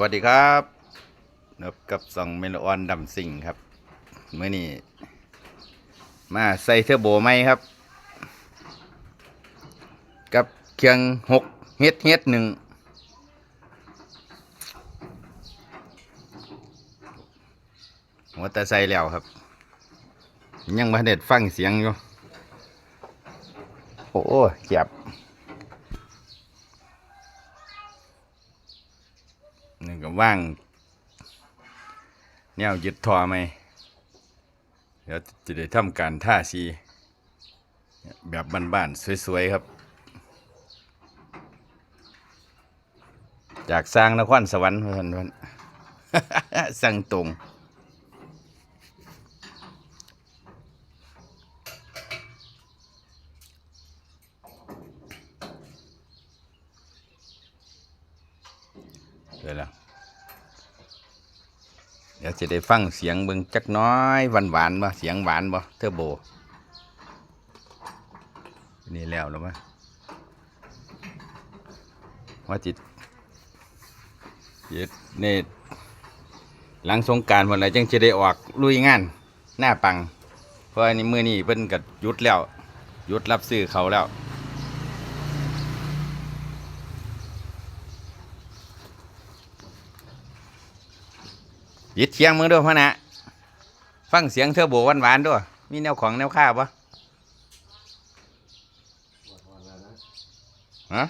วัสดีครับนบกับสองเมลออนดำสิงครับเมื่อนี้มาใส่เทอร์โบไหมครับ กับเครื่องหกเฮ็ดเฮ็ดหนึ่งหัวแต่ใส่แล้วครับ ยังมาเด็ดฟังเสียงอยู่ โอ้เจ็บ นี่ก็ ว่างแนวยึดทอไหมเดี๋ยวจะได้ทำการท่าซีแบบบ้านๆสวยๆครับ จากสร้างนครสวรรค์เพื่อนเพื่อนสั่งตรงเดี๋ยวแล้ว ดี๋ยวจะได้ฟังเสียงเบิ่งจักน้อยหวานหวานๆบ่เสียงหวานบ่เทอร์โบ นี่แล้วแล้วมั้ยว่าจิตจิตนี่หลังสงการวันไหนจังจะได้ออกลุยงาน หน้าปัง เพราะอันนี้มือนี้เพิ่นก็หยุดแล้วหยุดรับซื้อเขาแล้ว ยิดเสียงมึงด้วยพ่อนะฟังเสียงเธอโบหวานหวานๆด้วยมีแนวของแนวข้าวปะฮะ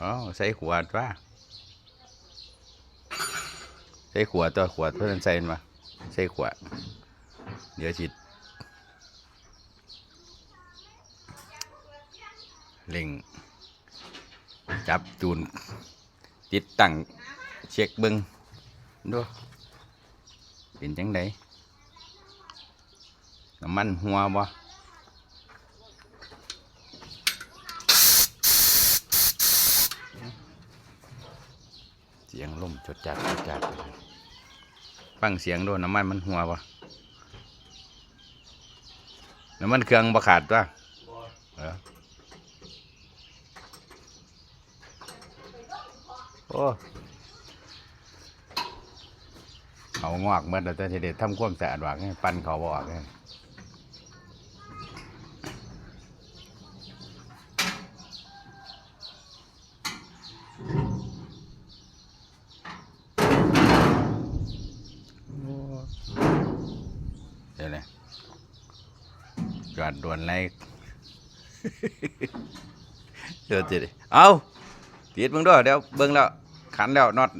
อ๋อใส่ขวดว่าใส่ขวดตัวขวดเพื่อนใส่มาใส่ขวดเดี๋ยวจิตเล็งจับจูนติดตั้งเช็คเบิง ดูเป็นจังไดน้ำมันหัวบ่เสียงลมจดจัดจดจัดฟังเสียงดูน้ำมันมันหัวบ่น้ำมันเครื่องบ่ขาดตัวโอ้ เขางอกเมื่อแต่ทีเด็ดทำความสะอาดวากให้ปั้นเขาบออกให้เดี๋ยวเลยจอดด่วนเลยเดี๋ยวจิเอาติดมึงด้วยเดี๋ยวเบิ้งแล้วขันแล้วน็อต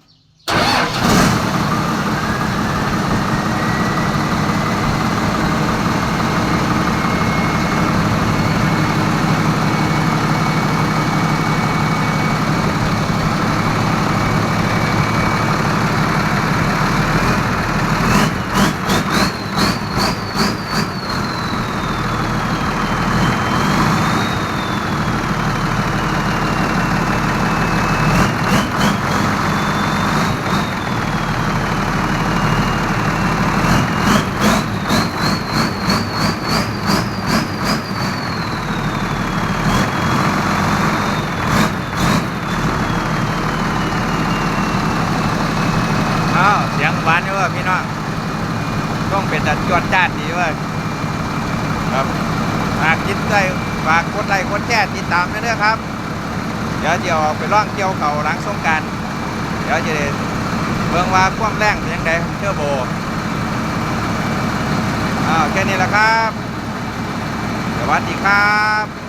หวานอยู่ว่าพี่น้องต้องเป็นดัดจวนจ้านดีว่าครับฝากคิดได้ฝากกดไลค์กดแชร์ติดตามด้วยนะครับ เดี๋ยวจะออกไปล่องเกี่ยวเขาหลังสงการเดี๋ยวจะได้เบิ่งว่าความแรงเป็นยังไงเชื่อโบอ้าวแค่นี้แหละครับ สวัสดีครับ